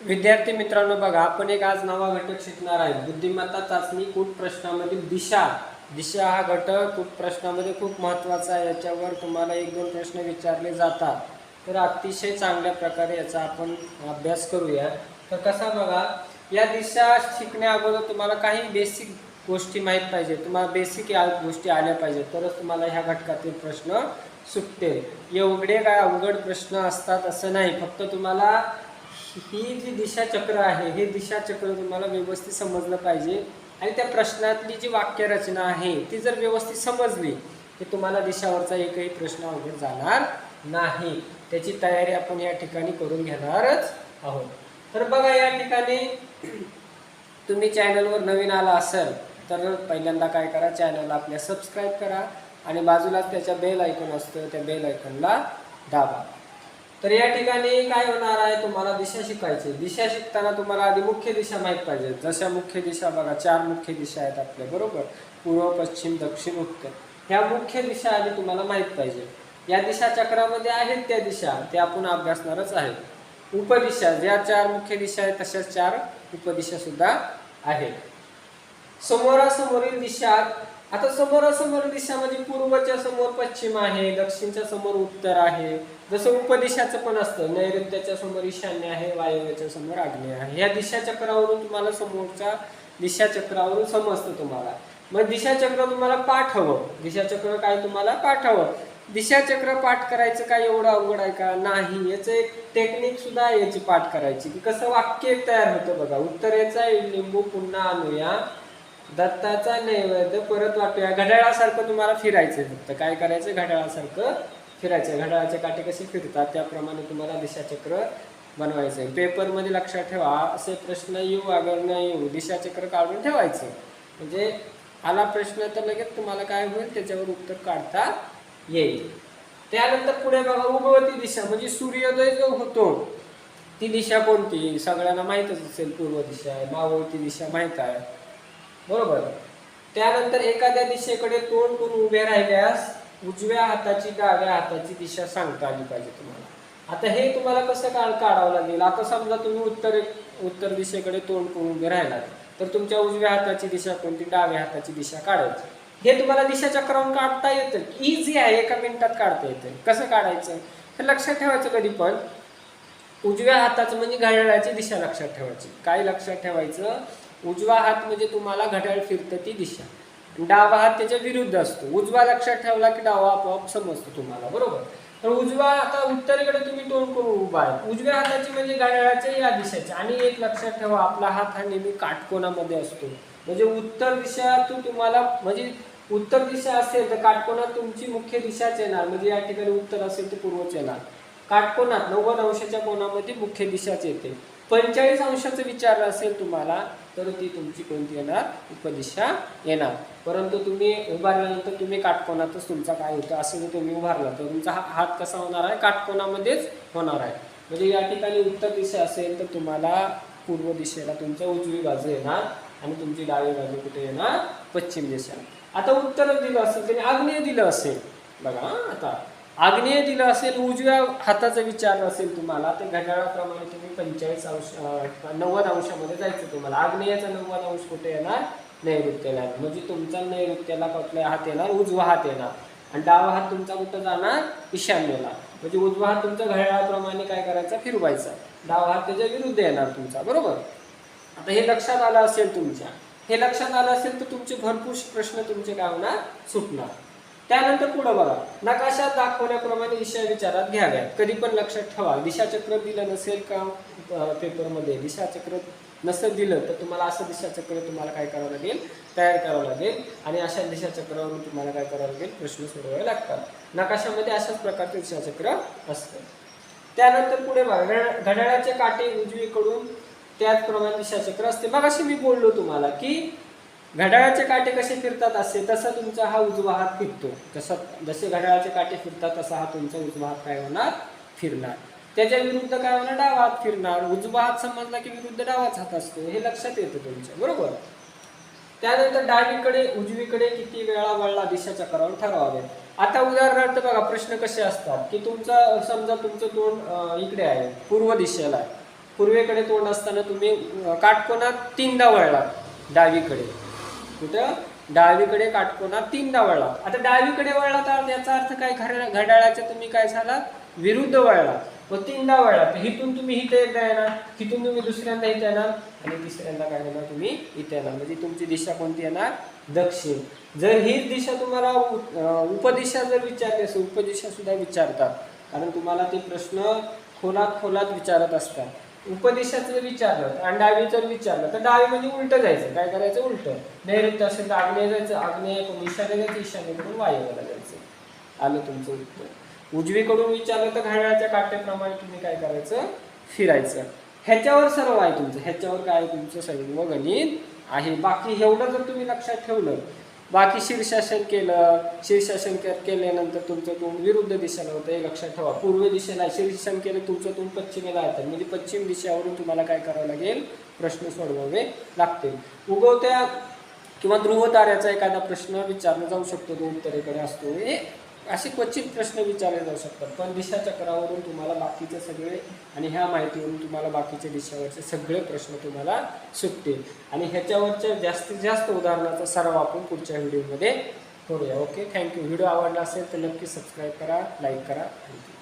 विद्यार्थी मित्रांनो बघा आपण एक आज नवा घटक शिकणार आहे. बुद्धिमत्ता चाचणी कूट प्रश्नामधील दिशा. दिशा हा घटक कूट प्रश्नामध्ये खूप महत्त्वाचा आहे. याच्यावर तुम्हाला एक दोन प्रश्न विचारले जातात. तर अतिशय चांगल्या प्रकारे याचा आपण अभ्यास करूया. तर कसा बघा या दिशा शिकण्या अगोदर तुम्हाला काही बेसिक गोष्टी माहीत पाहिजे. तुम्हाला बेसिक या गोष्टी आल्या पाहिजेत तरच तुम्हाला ह्या घटकातील प्रश्न सुटतील. एवढे काय अवघड प्रश्न असतात असं नाही. फक्त तुम्हाला ही जी दिशाचक्र आहे हे दिशाचक्र तुम्हाला व्यवस्थित समजलं पाहिजे. आणि त्या प्रश्नातली जी वाक्यरचना आहे ती जर व्यवस्थित समजली तर तुम्हाला दिशावरचा एकही प्रश्न अवघड जाणार नाही. त्याची तयारी आपण या ठिकाणी करून घेणारच आहोत. तर बघा या ठिकाणी तुम्ही चॅनलवर नवीन आला असाल तर पहिल्यांदा काय करा चॅनलला आपल्या सबस्क्राईब करा आणि बाजूलाच त्याच्या बेल ऐकून असतं त्या बेल ऐकूनला दाबा. तर या ठिकाणी काय होणार आहे? तुम्हाला दिशा शिकायची दिशा शिकताना तुम्हाला आधी मुख्य दिशा माहीत पाहिजे. जशा मुख्य दिशा बघा चार मुख्य दिशा आहेत आपल्या बरोबर? पूर्व पश्चिम दक्षिण उत्तर. ह्या मुख्य दिशा आधी तुम्हाला माहीत पाहिजे. या दिशा चक्रामध्ये आहेत त्या दिशा त्या आपण अभ्यासणारच आहेत. उपदिशा ज्या चार मुख्य दिशा आहेत तशाच चार उपदिशा सुद्धा आहेत. समोरासमोरील दिशा आता समोरासमोर दिशा म्हणजे पूर्वच्या समोर पश्चिम आहे दक्षिणच्या समोर उत्तर आहे. जसं उपदिशाचं पण असतं नैऋत्याच्या समोर ईशान्य आहे वायव्याच्या समोर आग्नेय आहे. या दिशाचक्रावरून तुम्हाला समोरच्या दिशाचक्रावरून समजतं तुम्हाला. मग दिशाचक्र तुम्हाला पाठ हवं दिशाचक्र काय तुम्हाला पाठ हवं पाठ करायचं काय एवढं अवघड आहे का? नाही याचं एक टेक्निक सुद्धा आहे याची पाठ करायची. की कसं वाक्य तयार होतं बघा. उत्तरेचा लिंबू पुन्हा आणूया दत्ताचा नैवेद्य परत वाटूया घड्याळासारखं तुम्हाला फिरायचं फक्त. काय करायचं घड्याळासारखं फिरायचं घड्याळाचे काटे कसे फिरतात त्याप्रमाणे तुम्हाला दिशाचक्र बनवायचं आहे पेपरमध्ये लक्षात ठेवा. असे प्रश्न येऊ अगर न येऊ दिशाचक्र काढून ठेवायचं म्हणजे आला प्रश्न तर लगेच तुम्हाला काय होईल? त्याच्यावर उत्तर काढता येईल. त्यानंतर पुढे बघा उगवती दिशा. म्हणजे सूर्योदय जो होतो ती दिशा कोणती? सगळ्यांना माहीतच असेल पूर्व दिशा. आहे मावळती दिशा माहीत आहे. बरोबर. त्यानंतर एखाद्या दिशेकडे तोंड करून उभे राहिल्यास उजव्या हाताची डाव्या हाताची दिशा सांगता आली पाहिजे तुम्हाला. आता हे तुम्हाला कसं काळ काढावं लागेल? आता समजा तुम्ही उत्तर उत्तर दिशेकडे तोंड करून उभे राहिलात तर तुमच्या उजव्या हाताची दिशा कोणती? डाव्या हाताची दिशा काढायची. हे तुम्हाला दिशा चक्रावून काढता येतं. इझी आहे एका मिनिटात काढता येतं. कसं काढायचं? हे लक्षात ठेवायचं कधी पण. उजव्या हाताचं म्हणजे घड्याळाची दिशा लक्षात ठेवायची. काय लक्षात ठेवायचं? उजवा हात म्हणजे तुम्हाला घड्याळ फिरतं ती दिशा. डावा हात त्याच्या विरुद्ध असतो. उजवा लक्षात ठेवला की डावा आपोआप समजतो तुम्हाला. बरोबर? तर उजवा आता उत्तरेकडे तुम्ही तोंड करून उभा आहे. उजव्या हाताची म्हणजे घड्याळाच्या या दिशेची. आणि एक लक्षात ठेवा आपला हात हा नेहमी काटकोनामध्ये असतो. म्हणजे उत्तर दिशातून तुम्हाला म्हणजे उत्तर दिशा असेल तर काटकोनात तुमची मुख्य दिशाच येणार. म्हणजे या ठिकाणी उत्तर असेल तर पूर्वच येणार. काटकोनात नव्वद अंशाच्या कोणामध्ये मुख्य दिशाच येते. पंचेचाळीस अंशाचं विचार असेल तुम्हाला तर ती तुमची कोणती येणार? उपदिशा येणार. परंतु तुम्ही उभारल्यानंतर तुम्ही काटकोनातच तुमचा काय होतं असं जर तुम्ही उभारला तर तुमचा हा हात कसा होणार आहे? काटकोनामध्येच होणार आहे. म्हणजे या ठिकाणी उत्तर दिशा असेल तर तुम्हाला पूर्व दिशेला तुमच्या उजवी बाजू येणार आणि तुमची डावी बाजू कुठे येणार? पश्चिम दिशा आता उत्तर दिलं असेल त्याने आग्नेय दिलं असेल. बघा आता आग्नेय दिलं असेल उजव्या हाताचा विचार असेल तुम्हाला ते घड्याळाप्रमाणे तुम्ही पंचेचाळीस अंश नव्वद अंशामध्ये जायचं तुम्हाला. आग्नेयाचा नव्वद अंश कुठे येणार? नैऋत्याला म्हणजे तुमचा नैऋत्याला कुठला हात येणार? उजवा हात येणार. आणि डावा हात तुमचा कुठं जाणार? ईशान्येला. म्हणजे उजवा हात तुमचा घड्याळाप्रमाणे काय करायचा? फिरवायचा. डावा हात त्याच्या विरुद्ध येणार तुमचा. बरोबर? आता हे लक्षात आलं असेल तुमच्या. हे लक्षात आलं असेल तर तुमचे भरपूर प्रश्न तुमचे काय होणार? सुटणार. त्यानंतर पुढं बघा. नकाशात दाखवल्याप्रमाणे दिशा विचारात घ्याव्यात कधी पण लक्षात ठेवा. दिशाचक्र दिलं नसेल का पेपरमध्ये? दिशाचक्र नसेल दिलं तर तुम्हाला असं दिशाचक्र तुम्हाला काय करावं लागेल? तयार करावं लागेल. आणि अशा दिशाचक्रावरून तुम्हाला काय करावं लागेल? प्रश्न सोडवावे लागतात. नकाशामध्ये अशाच प्रकारचे दिशाचक्र असतं. त्यानंतर पुढे बघा. घड्या- घड्याळाचे काटे उजवीकडून त्याचप्रमाणे दिशाचक्र असते. मग अशी मी बोललो तुम्हाला की घड्याळाचे काटे कसे फिरतात असे तसा तुमचा हा उजवा हात फिरतो. जसं जसे घड्याळाचे काटे फिरतात तसा हा तुमचा उजवा हात काय होणार? फिरणार. त्याच्या विरुद्ध काय होणार? डावा हात फिरणार. उजवा हात समजला की विरुद्ध डावाच हात असतो हे लक्षात येतं तुमच्या बरोबर? त्यानंतर डावीकडे उजवीकडे किती वेळा वळला दिशा चक्रावर ठरवावे. आता उदाहरणार्थ बघा प्रश्न कसे असतात? की तुमचा समजा तुमचं तोंड इकडे आहे पूर्व दिशेला आहे. पूर्वेकडे तोंड असताना तुम्ही काटकोणात काटकोनात तीनदा वळलात डावीकडे. कुठं? डावीकडे काटकोना तीनदा वळला आता डावीकडे वळला तर याचा अर्थ काय? घड्या घड्याळाच्या तुम्ही काय झालात? विरुद्ध वळला. व तीनदा वळला तर हिथून तुम्ही इथे एकदा येणार हिथून तुम्ही दुसऱ्यांदा इथे येणार आणि तिसऱ्यांदा काय येणार तुम्ही इथे येणार. म्हणजे तुमची दिशा कोणती येणार? दक्षिण. जर हीच दिशा तुम्हाला उपदिशा जर विचारली असेल उपदिशा सुद्धा विचारतात. कारण तुम्हाला ते प्रश्न खोलात खोलात विचारत असतात. उपदेशाचं जर विचारलं आणि डावी जर विचारलं तर डावी म्हणजे उलटं जायचं. काय करायचं? उलटं. नैऋत्य असेल तर आग्नेय जायचं. आग्नेयकडून ईशान्य जायचं. ईशान्यकडून वायव्याला जायचं. आलं तुमचं उत्तर. उजवीकडून विचारलं तर घड्याळाच्या काट्याप्रमाणे तुम्ही काय करायचं? फिरायचं. ह्याच्यावर सर्व आहे तुमचं. ह्याच्यावर काय आहे तुमचं? सर्व गणित आहे. बाकी एवढं जर तुम्ही लक्षात ठेवलं बाकी शीर्षासन केलं शीर्षासन केल्यानंतर तुमचं तोंड विरुद्ध दिशेला होतं हे लक्षात ठेवा. पूर्व दिशेला शीर्षासन केलं तुमचं तोंड पश्चिमेला येतं म्हणजे पश्चिम दिशेवरून तुम्हाला काय करावं लागेल? प्रश्न सोडवावे लागतील. उगवत्या किंवा ध्रुव ताऱ्याचा एखादा प्रश्न विचारला जाऊ शकतो तो उत्तरेकडे असतो हे. असे क्वचित प्रश्न विचारले जाऊ शकतात. पण दिशा चक्रावरून तुम्हाला बाकीचे सगळे आणि ह्या माहितीवरून तुम्हाला बाकीचे दिशावरचे सगळे प्रश्न तुम्हाला सुटतील. आणि ह्याच्यावरच्या जास्तीत जास्त उदाहरणाचा सराव आपण पुढच्या व्हिडिओमध्ये करूया. ओके? थँक्यू. व्हिडिओ आवडला असेल तर नक्की सबस्क्राईब करा लाईक करा. थँक्यू.